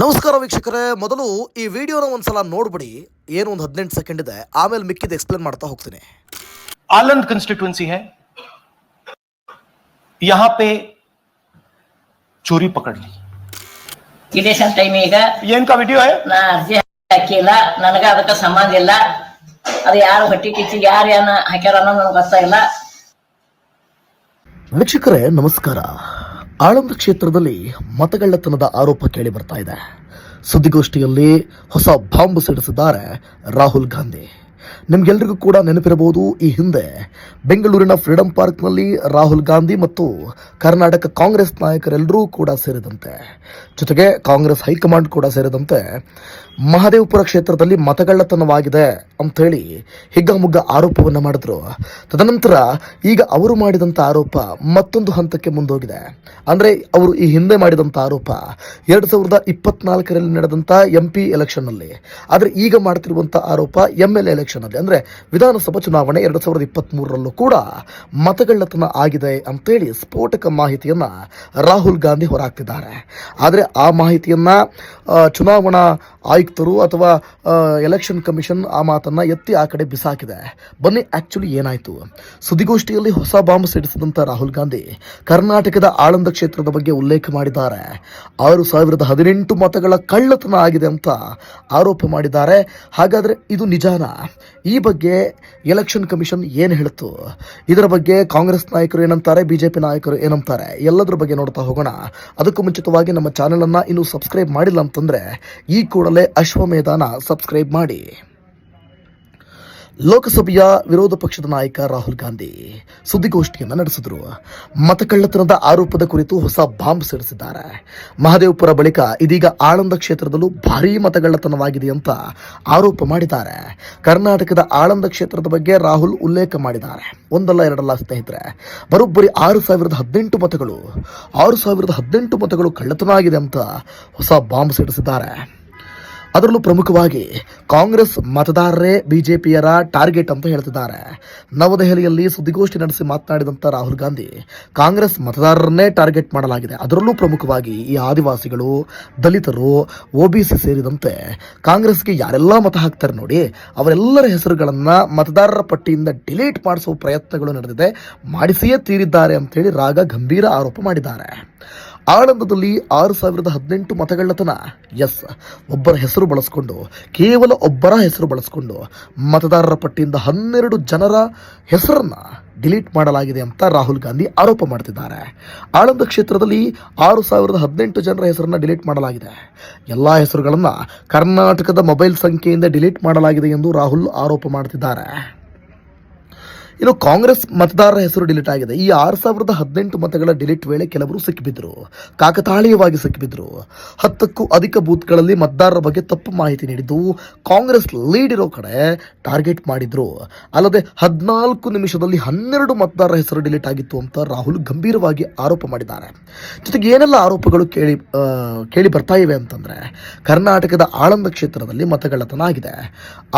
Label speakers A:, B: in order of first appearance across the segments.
A: ನಮಸ್ಕಾರ ವೀಕ್ಷಕರೇ ಮೊದಲು ಈ ವಿಡಿಯೋನ ಒಂದ್ಸಲ ನೋಡ್ಬಿಡಿ ಏನು ಒಂದು ಹದಿನೆಂಟು ಸೆಕೆಂಡ್ ಇದೆ ಆಮೇಲೆ ಮಿಕ್ಕಿದ ಎಕ್ಸ್ಪ್ಲೇನ್ ಮಾಡ್ತಾ ಹೋಗ್ತೀನಿ
B: आलंद कंस्टिट्युएंसी है यहां पे चोरी पकड़ ली
C: ಇಲೆಕ್ಷನ್ ಟೈಮ್ ಈಗ
B: ये इनका वीडियो है
C: ನಾ ಅರ್ಜಿ ಹಾಕಿಲ್ಲ ನನಗ ಅದಕ್ಕೆ ಸಂಬಂಧ ಇಲ್ಲ ಅದು ಯಾರು ಹೊಟ್ಟಿ ಕಿಚ್ಚಿ ಯಾರು ಏನ ಹಾಕ್ಯಾರ ಅನ್ನೋದು ನನಗೆ ಗೊತ್ತಾಗಿಲ್ಲ
A: ವೀಕ್ಷಕರೇ ನಮಸ್ಕಾರ ಆಳಂದ ಕ್ಷೇತ್ರದಲ್ಲಿ ಮತಗಳ್ಳತನದ ಆರೋಪ ಕೇಳಿ ಬರ್ತಾ ಇದೆ. ಸುದ್ದಿಗೋಷ್ಠಿಯಲ್ಲಿ ಹೊಸ ಬಾಂಬ್ ಸಿಡಿಸಿದ್ದಾರೆ ರಾಹುಲ್ ಗಾಂಧಿ. ನಿಮ್ಗೆಲ್ರಿಗೂ ಕೂಡ ನೆನಪಿರಬಹುದು, ಈ ಹಿಂದೆ ಬೆಂಗಳೂರಿನ ಫ್ರೀಡಂ ಪಾರ್ಕ್ನಲ್ಲಿ ರಾಹುಲ್ ಗಾಂಧಿ ಮತ್ತು ಕರ್ನಾಟಕ ಕಾಂಗ್ರೆಸ್ ನಾಯಕರೆಲ್ಲರೂ ಕೂಡ ಸೇರಿದಂತೆ, ಜೊತೆಗೆ ಕಾಂಗ್ರೆಸ್ ಹೈಕಮಾಂಡ್ ಕೂಡ ಸೇರಿದಂತೆ ಮಹದೇವಪುರ ಕ್ಷೇತ್ರದಲ್ಲಿ ಮತಗಳ್ಳತನವಾಗಿದೆ ಹೇಳಿ ಹಿಗ್ಗಾಮುಗ್ಗ ಆರೋಪವನ್ನು ಮಾಡಿದ್ರು. ತದನಂತರ ಈಗ ಅವರು ಮಾಡಿದಂಥ ಆರೋಪ ಮತ್ತೊಂದು ಹಂತಕ್ಕೆ ಮುಂದೋಗಿದೆ. ಅಂದರೆ ಅವರು ಈ ಹಿಂದೆ ಮಾಡಿದಂಥ ಆರೋಪ ಎರಡು ಸಾವಿರದ ಇಪ್ಪತ್ನಾಲ್ಕರಲ್ಲಿ ನಡೆದಂಥ ಎಂ ಪಿ ಎಲೆಕ್ಷನ್ನಲ್ಲಿ ಆದರೆ ಈಗ ಮಾಡ್ತಿರುವಂಥ ಆರೋಪ ಎಂ ಎಲ್ ಎಲೆಕ್ಷನ್ನಲ್ಲಿ ಅಂದರೆ ವಿಧಾನಸಭಾ ಚುನಾವಣೆ ಎರಡು ಸಾವಿರದ ಇಪ್ಪತ್ತ್ಮೂರರಲ್ಲೂ ಕೂಡ ಮತಗಳ್ಳತನ ಆಗಿದೆ ಅಂತೇಳಿ ಸ್ಫೋಟಕ ಮಾಹಿತಿಯನ್ನು ರಾಹುಲ್ ಗಾಂಧಿ ಹೊರಹಾಕ್ತಿದ್ದಾರೆ. ಆದರೆ ಆ ಮಾಹಿತಿಯನ್ನು ಚುನಾವಣಾ ಆಯುಕ್ತರು ಅಥವಾ ಎಲೆಕ್ಷನ್ ಕಮಿಷನ್ ಆ ಮಾತನ್ನು ಎತ್ತಿ ಆ ಕಡೆ ಬಿಸಾಕಿದೆ. ಬನ್ನಿ ಆ್ಯಕ್ಚುಲಿ ಏನಾಯಿತು? ಸುದ್ದಿಗೋಷ್ಠಿಯಲ್ಲಿ ಹೊಸ ಬಾಂಬ್ ಸಿಡಿಸಿದಂಥ ರಾಹುಲ್ ಗಾಂಧಿ ಕರ್ನಾಟಕದ ಆಳಂದ ಕ್ಷೇತ್ರದ ಬಗ್ಗೆ ಉಲ್ಲೇಖ ಮಾಡಿದ್ದಾರೆ. ಆರು ಸಾವಿರದ ಹದಿನೆಂಟು ಮತಗಳ ಕಳ್ಳತನ ಆಗಿದೆ ಅಂತ ಆರೋಪ ಮಾಡಿದ್ದಾರೆ. ಹಾಗಾದರೆ ಇದು ನಿಜಾನ? ಈ ಬಗ್ಗೆ ಎಲೆಕ್ಷನ್ ಕಮಿಷನ್ ಏನು ಹೇಳ್ತು? ಇದರ ಬಗ್ಗೆ ಕಾಂಗ್ರೆಸ್ ನಾಯಕರು ಏನಂತಾರೆ, ಬಿಜೆಪಿ ನಾಯಕರು ಏನಂತಾರೆ? ಎಲ್ಲದರ ಬಗ್ಗೆ ನೋಡ್ತಾ ಹೋಗೋಣ. ಅದಕ್ಕೂ ಮುಂಚಿತವಾಗಿ ನಮ್ಮ ಚಾನೆಲನ್ನು ಇನ್ನೂ ಸಬ್ಸ್ಕ್ರೈಬ್ ಮಾಡಿಲ್ಲ ಅಂತಂದರೆ ಈ ಕೂಡಲೇ ಅಶ್ವಮೇಧನ ಸಬ್ಸ್ಕ್ರೈಬ್ ಮಾಡಿ. ಲೋಕಸಭೆಯ ವಿರೋಧ ಪಕ್ಷದ ನಾಯಕ ರಾಹುಲ್ ಗಾಂಧಿ ಸುದ್ದಿಗೋಷ್ಠಿಯನ್ನು ನಡೆಸಿದರು. ಮತಕಳ್ಳತನದ ಆರೋಪದ ಕುರಿತು ಹೊಸ ಬಾಂಬ್ ಸಿಡಿಸಿದ್ದಾರೆ ಮಹದೇವಪುರ ಬಳಿಕ ಇದೀಗ ಆಳಂದ ಕ್ಷೇತ್ರದಲ್ಲೂ ಭಾರೀ ಮತಗಳ್ಳತನವಾಗಿದೆ ಅಂತ ಆರೋಪ ಮಾಡಿದ್ದಾರೆ. ಕರ್ನಾಟಕದ ಆಳಂದ ಕ್ಷೇತ್ರದ ಬಗ್ಗೆ ರಾಹುಲ್ ಉಲ್ಲೇಖ ಮಾಡಿದ್ದಾರೆ. ಒಂದಲ್ಲ ಎರಡಲ್ಲ ಸ್ನೇಹಿತರೆ, ಬರೋಬ್ಬರಿ ಆರು ಸಾವಿರದ ಹದಿನೆಂಟು ಮತಗಳು, ಆರು ಸಾವಿರದ ಹದಿನೆಂಟು ಮತಗಳು ಕಳ್ಳತನ ಆಗಿದೆ ಅಂತ ಹೊಸ ಬಾಂಬ್ ಸಿಡಿಸಿದ್ದಾರೆ ಅದರಲ್ಲೂ ಪ್ರಮುಖವಾಗಿ ಕಾಂಗ್ರೆಸ್ ಮತದಾರರೇ ಬಿಜೆಪಿಯರ ಟಾರ್ಗೆಟ್ ಅಂತ ಹೇಳ್ತಿದ್ದಾರೆ. ನವದೆಹಲಿಯಲ್ಲಿ ಸುದ್ದಿಗೋಷ್ಠಿ ನಡೆಸಿ ಮಾತನಾಡಿದಂಥ ರಾಹುಲ್ ಗಾಂಧಿ, ಕಾಂಗ್ರೆಸ್ ಮತದಾರರನ್ನೇ ಟಾರ್ಗೆಟ್ ಮಾಡಲಾಗಿದೆ. ಅದರಲ್ಲೂ ಪ್ರಮುಖವಾಗಿ ಈ ಆದಿವಾಸಿಗಳು, ದಲಿತರು, ಒ ಬಿ ಸಿ ಸೇರಿದಂತೆ ಕಾಂಗ್ರೆಸ್ಗೆ ಯಾರೆಲ್ಲ ಮತ ಹಾಕ್ತಾರೆ ನೋಡಿ, ಅವರೆಲ್ಲರ ಹೆಸರುಗಳನ್ನು ಮತದಾರರ ಪಟ್ಟಿಯಿಂದ ಡಿಲೀಟ್ ಮಾಡಿಸುವ ಪ್ರಯತ್ನಗಳು ನಡೆದಿದೆ. ಮಾಡಿಸಿಯೇ ತೀರಿದ್ದಾರೆ ಅಂತೇಳಿ ರಾಗ ಗಂಭೀರ ಆರೋಪ ಮಾಡಿದ್ದಾರೆ. ಆಳಂದದಲ್ಲಿ ಆರು ಸಾವಿರದ ಹದಿನೆಂಟು ಮತಗಳತನ ಎಸ್, ಒಬ್ಬರ ಹೆಸರು ಬಳಸ್ಕೊಂಡು, ಕೇವಲ ಒಬ್ಬರ ಹೆಸರು ಬಳಸ್ಕೊಂಡು ಮತದಾರರ ಪಟ್ಟಿಯಿಂದ ಹನ್ನೆರಡು ಜನರ ಹೆಸರನ್ನು ಡಿಲೀಟ್ ಮಾಡಲಾಗಿದೆ ಅಂತ ರಾಹುಲ್ ಗಾಂಧಿ ಆರೋಪ ಮಾಡ್ತಿದ್ದಾರೆ. ಆಳಂದ ಕ್ಷೇತ್ರದಲ್ಲಿ ಆರು ಸಾವಿರದ ಹದಿನೆಂಟು ಜನರ ಹೆಸರನ್ನು ಡಿಲೀಟ್ ಮಾಡಲಾಗಿದೆ. ಎಲ್ಲ ಹೆಸರುಗಳನ್ನು ಕರ್ನಾಟಕದ ಮೊಬೈಲ್ ಸಂಖ್ಯೆಯಿಂದ ಡಿಲೀಟ್ ಮಾಡಲಾಗಿದೆ ಎಂದು ರಾಹುಲ್ ಆರೋಪ ಮಾಡ್ತಿದ್ದಾರೆ. ಇನ್ನು ಕಾಂಗ್ರೆಸ್ ಮತದಾರರ ಹೆಸರು ಡಿಲೀಟ್ ಆಗಿದೆ. ಈ ಆರು ಸಾವಿರದ ಹದಿನೆಂಟು ಮತಗಳ ಡಿಲೀಟ್ ವೇಳೆ ಕೆಲವರು ಸಿಕ್ಕಿಬಿದ್ರು ಕಾಕತಾಳೀಯವಾಗಿ ಸಿಕ್ಕಿಬಿದ್ರು ಹತ್ತಕ್ಕೂ ಅಧಿಕ ಬೂತ್ಗಳಲ್ಲಿ ಮತದಾರರ ಬಗ್ಗೆ ತಪ್ಪು ಮಾಹಿತಿ ನೀಡಿದ್ದು ಕಾಂಗ್ರೆಸ್ ಲೀಡ್ ಇರೋ ಕಡೆ ಟಾರ್ಗೆಟ್ ಮಾಡಿದ್ರು. ಅಲ್ಲದೆ ಹದಿನಾಲ್ಕು ನಿಮಿಷದಲ್ಲಿ ಹನ್ನೆರಡು ಮತದಾರರ ಹೆಸರು ಡಿಲೀಟ್ ಆಗಿತ್ತು ಅಂತ ರಾಹುಲ್ ಗಂಭೀರವಾಗಿ ಆರೋಪ ಮಾಡಿದ್ದಾರೆ. ಜೊತೆಗೆ ಏನೆಲ್ಲ ಆರೋಪಗಳು ಕೇಳಿ ಕೇಳಿ ಬರ್ತಾ ಇವೆ ಅಂತಂದ್ರೆ ಕರ್ನಾಟಕದ ಆಳಂದ ಕ್ಷೇತ್ರದಲ್ಲಿ ಮತಗಳ್ಳತನ ಆಗಿದೆ.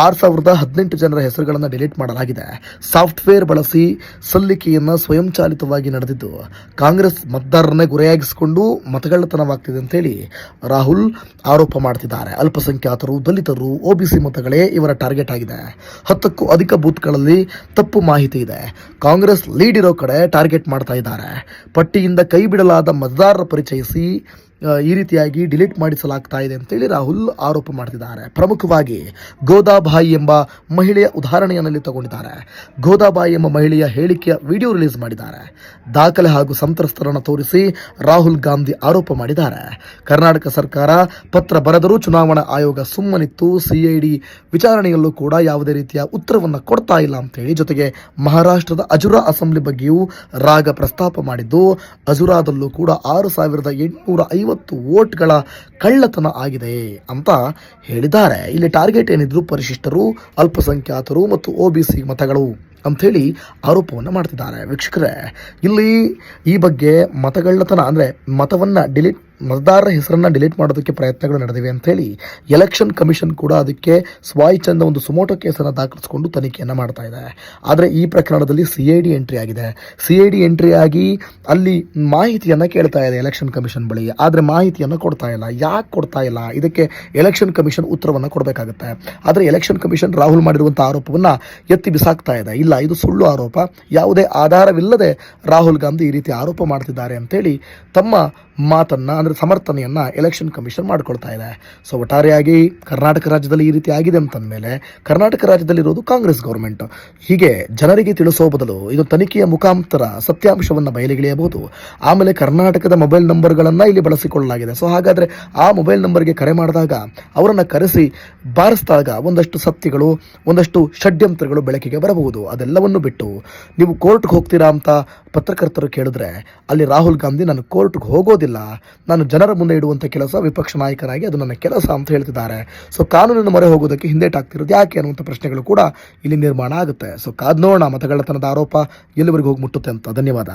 A: ಆರು ಸಾವಿರದ ಹದಿನೆಂಟು ಜನರ ಹೆಸರುಗಳನ್ನು ಡಿಲೀಟ್ ಮಾಡಲಾಗಿದೆ. ಸಾಫ್ಟ್ವೇರ್ ಬಳಸಿ ಸಲ್ಲಿಕೆಯನ್ನು ಸ್ವಯಂಚಾಲಿತವಾಗಿ ನಡೆದಿದ್ದು, ಕಾಂಗ್ರೆಸ್ ಮತದಾರರನ್ನೇ ಗುರಿಯಾಗಿಸಿಕೊಂಡು ಮತಗಳ್ಳತನವಾಗ್ತಿದೆ ಅಂತೇಳಿ ರಾಹುಲ್ ಆರೋಪ ಮಾಡ್ತಿದ್ದಾರೆ. ಅಲ್ಪಸಂಖ್ಯಾತರು, ದಲಿತರು ಒಬಿಸಿ ಮತಗಳೇ ಇವರ ಟಾರ್ಗೆಟ್ ಆಗಿದೆ. ಹತ್ತಕ್ಕೂ ಅಧಿಕ ಬೂತ್ಗಳಲ್ಲಿ ತಪ್ಪು ಮಾಹಿತಿ ಇದೆ. ಕಾಂಗ್ರೆಸ್ ಲೀಡ್ ಇರೋ ಕಡೆ ಟಾರ್ಗೆಟ್ ಮಾಡ್ತಾ ಇದ್ದಾರೆ. ಪಟ್ಟಿಯಿಂದ ಕೈ ಬಿಡಲಾದ ಮತದಾರರ ಪರಿಚಯಿಸಿ ಈ ರೀತಿಯಾಗಿ ಡಿಲೀಟ್ ಮಾಡಿಸಲಾಗ್ತಾ ಇದೆ ಅಂತೇಳಿ ರಾಹುಲ್ ಆರೋಪ ಮಾಡ್ತಿದ್ದಾರೆ. ಪ್ರಮುಖವಾಗಿ ಗೋದಾಬಾಯಿ ಎಂಬ ಮಹಿಳೆಯ ಉದಾಹರಣೆಯನ್ನಲ್ಲಿ ತಗೊಂಡಿದ್ದಾರೆ. ಗೋದಾಬಾಯಿ ಎಂಬ ಮಹಿಳೆಯ ಹೇಳಿಕೆಯ ವಿಡಿಯೋ ರಿಲೀಸ್ ಮಾಡಿದ್ದಾರೆ. ದಾಖಲೆ ಹಾಗೂ ಸಂತ್ರಸ್ತರನ್ನು ತೋರಿಸಿ ರಾಹುಲ್ ಗಾಂಧಿ ಆರೋಪ ಮಾಡಿದ್ದಾರೆ. ಕರ್ನಾಟಕ ಸರ್ಕಾರ ಪತ್ರ ಬರೆದರೂ ಚುನಾವಣಾ ಆಯೋಗ ಸುಮ್ಮನಿತ್ತು. ಸಿಐಡಿ ವಿಚಾರಣೆಯಲ್ಲೂ ಕೂಡ ಯಾವುದೇ ರೀತಿಯ ಉತ್ತರವನ್ನು ಕೊಡ್ತಾ ಇಲ್ಲ ಅಂತೇಳಿ ಜೊತೆಗೆ ಮಹಾರಾಷ್ಟ್ರದ ಅಜುರಾ ಅಸೆಂಬ್ಲಿ ಬಗ್ಗೆಯೂ ರಾಗ ಪ್ರಸ್ತಾಪ ಮಾಡಿದ್ದು, ಅಜುರಾದಲ್ಲೂ ಕೂಡ ಆರು ಸಾವಿರದ ಎಂಟುನೂರ ಐವತ್ತು ವೋಟ್ಗಳ ಕಳ್ಳತನ ಆಗಿದೆ ಅಂತ ಹೇಳಿದ್ದಾರೆ. ಇಲ್ಲಿ ಟಾರ್ಗೆಟ್ ಏನಿದ್ರು ಪರಿಶಿಷ್ಟರು, ಅಲ್ಪಸಂಖ್ಯಾತರು ಮತ್ತು ಒ ಬಿ ಸಿ ಮತಗಳು ಅಂಥೇಳಿ ಆರೋಪವನ್ನು ಮಾಡ್ತಿದ್ದಾರೆ. ವೀಕ್ಷಕರೇ, ಇಲ್ಲಿ ಈ ಬಗ್ಗೆ ಮತಗಳ್ಳತನ ಅಂದರೆ ಮತವನ್ನು ಡಿಲೀಟ್ ಮತದಾರರ ಹೆಸರನ್ನು ಡಿಲೀಟ್ ಮಾಡೋದಕ್ಕೆ ಪ್ರಯತ್ನಗಳು ನಡೆದಿವೆ ಅಂತ ಹೇಳಿ ಎಲೆಕ್ಷನ್ ಕಮಿಷನ್ ಕೂಡ ಅದಕ್ಕೆ ಸ್ವಾಯಿಚಂದ ಒಂದು ಸುಮೋಟೋ ಕೇಸನ್ನು ದಾಖಲಿಸಿಕೊಂಡು ತನಿಖೆಯನ್ನು ಮಾಡ್ತಾ ಇದೆ. ಆದರೆ ಈ ಪ್ರಕರಣದಲ್ಲಿ ಸಿ ಐ ಡಿ ಎಂಟ್ರಿ ಆಗಿದೆ. ಸಿ ಐ ಡಿ ಎಂಟ್ರಿ ಆಗಿ ಅಲ್ಲಿ ಮಾಹಿತಿಯನ್ನು ಕೇಳ್ತಾ ಇದೆ ಎಲೆಕ್ಷನ್ ಕಮಿಷನ್ ಬಳಿ. ಆದರೆ ಮಾಹಿತಿಯನ್ನು ಕೊಡ್ತಾ ಇಲ್ಲ. ಯಾಕೆ ಕೊಡ್ತಾ ಇಲ್ಲ? ಇದಕ್ಕೆ ಎಲೆಕ್ಷನ್ ಕಮಿಷನ್ ಉತ್ತರವನ್ನು ಕೊಡಬೇಕಾಗುತ್ತೆ. ಆದರೆ ಎಲೆಕ್ಷನ್ ಕಮಿಷನ್ ರಾಹುಲ್ ಮಾಡಿರುವಂಥ ಆರೋಪವನ್ನು ಎತ್ತಿ ಬಿಸಾಕ್ತಾ ಇದೆ. ಇಲ್ಲ, ಇದು ಸುಳ್ಳು ಆರೋಪ. ಯಾವುದೇ ಆಧಾರವಿಲ್ಲದೆ ರಾಹುಲ್ ಗಾಂಧಿ ಈ ರೀತಿ ಆರೋಪ ಮಾಡ್ತಿದ್ದಾರೆ ಅಂತೇಳಿ ತಮ್ಮ ಮಾತನ್ನ ಅಂದರೆ ಸಮರ್ಥನೆಯನ್ನ ಎಲೆಕ್ಷನ್ ಕಮಿಷನ್ ಮಾಡ್ಕೊಳ್ತಾ ಇದೆ. ಸೊ ಒಟ್ಟಾರೆಯಾಗಿ ಕರ್ನಾಟಕ ರಾಜ್ಯದಲ್ಲಿ ಈ ರೀತಿ ಆಗಿದೆ ಅಂತಂದಮೇಲೆ ಕರ್ನಾಟಕ ರಾಜ್ಯದಲ್ಲಿರೋದು ಕಾಂಗ್ರೆಸ್ ಗೌರ್ಮೆಂಟ್ ಹೀಗೆ ಜನರಿಗೆ ತಿಳಿಸೋ ಬದಲು ಇದು ತನಿಖೆಯ ಮುಖಾಂತರ ಸತ್ಯಾಂಶವನ್ನು ಬಯಲಿಗಿಳಿಯಬಹುದು. ಆಮೇಲೆ ಕರ್ನಾಟಕದ ಮೊಬೈಲ್ ನಂಬರ್ಗಳನ್ನು ಇಲ್ಲಿ ಬಳಸಿಕೊಳ್ಳಲಾಗಿದೆ. ಸೊ ಹಾಗಾದರೆ ಆ ಮೊಬೈಲ್ ನಂಬರ್ಗೆ ಕರೆ ಮಾಡಿದಾಗ ಅವರನ್ನು ಕರೆಸಿ ಬಾರಿಸಿದಾಗ ಒಂದಷ್ಟು ಸತ್ಯಗಳು, ಒಂದಷ್ಟು ಷಡ್ಯಂತ್ರಗಳು ಬೆಳಕಿಗೆ ಬರಬಹುದು. ಅದೆಲ್ಲವನ್ನು ಬಿಟ್ಟು ನೀವು ಕೋರ್ಟ್ಗೆ ಹೋಗ್ತೀರಾ ಅಂತ ಪತ್ರಕರ್ತರು ಕೇಳಿದ್ರೆ ಅಲ್ಲಿ ರಾಹುಲ್ ಗಾಂಧಿ ನಾನು ಕೋರ್ಟ್ಗೆ ಹೋಗೋದಿಲ್ಲ ನಾನು ಜನರ ಮುಂದೆ ಇಡುವಂಥ ಕೆಲಸ, ವಿಪಕ್ಷ ನಾಯಕರಾಗಿ ಅದು ನನ್ನ ಕೆಲಸ ಅಂತ ಹೇಳ್ತಿದ್ದಾರೆ. ಸೊ ಕಾನೂನಿನ ಮೊರೆ ಹೋಗೋದಕ್ಕೆ ಹಿಂದೇಟಾಗ್ತಿರೋದು ಯಾಕೆ ಅನ್ನುವಂಥ ಪ್ರಶ್ನೆಗಳು ಕೂಡ ಇಲ್ಲಿ ನಿರ್ಮಾಣ ಆಗುತ್ತೆ. ಸೊ ಕಾದ್ ನೋಡೋಣ ಮತಗಳ್ಳತನದ ಆರೋಪ ಎಲ್ಲಿವರೆಗೂ ಹೋಗಿ ಮುಟ್ಟುತ್ತೆ ಅಂತ. ಧನ್ಯವಾದ.